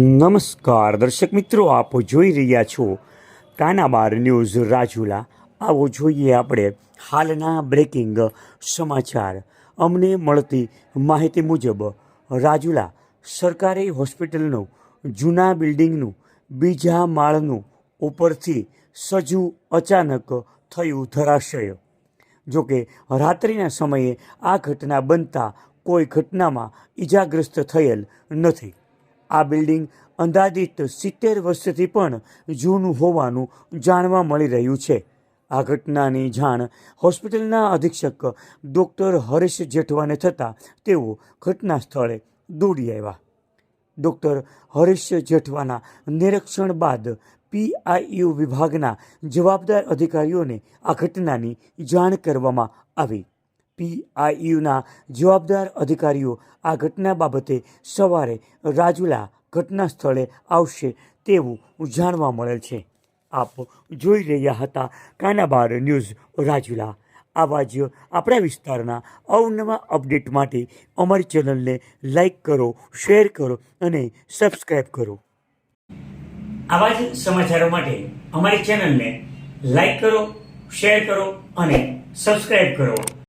નમસ્કાર, દર્શક મિત્રો, આપ જોઈ રહ્યા છો કાનાબાર ન્યૂઝ રાજુલા. આવો જોઈએ આપણે હાલના બ્રેકિંગ સમાચાર. અમને મળતી માહિતી મુજબ, રાજુલા સરકારી હોસ્પિટલનું, જૂના બિલ્ડિંગનું, બીજા માળનું ઉપરથી સજુ અચાનક થયું ધરાશય. જોકે, રાત્રિના સમયે આ ઘટના બનતા કોઈ ઘટનામાં ઈજાગ્રસ્ત થયેલ નથી. આ બિલ્ડિંગ અંદાજિત સિત્તેર વર્ષથી પણ જૂનું હોવાનું જાણવા મળી રહ્યું છે. આ ઘટનાની જાણ હોસ્પિટલના અધિક્ષક ડૉક્ટર હરેશ જેઠવાને થતાં તેઓ ઘટના સ્થળે દોડી આવ્યા. ડૉક્ટર હરીશ જેઠવાના નિરીક્ષણ બાદ પીઆઈયુ વિભાગના જવાબદાર અધિકારીઓને આ ઘટનાની જાણ કરવામાં આવી. પીઆઈયુના જવાબદાર અધિકારીઓ આ ઘટના બાબતે સવારે રાજુલા ઘટના સ્થળે આવશે તેવું જાણવા મળેલ છે. આપ જોઈ રહ્યા હતા કાનાબાર ન્યૂઝ રાજુલા. આવા જ આપણા વિસ્તારના અવનવા અપડેટ માટે અમારી ચેનલને લાઈક કરો, શેર કરો અને સબસ્ક્રાઈબ કરો. આવા જ સમાચારો માટે અમારી ચેનલને લાઈક કરો, શેર કરો અને સબસ્ક્રાઈબ કરો.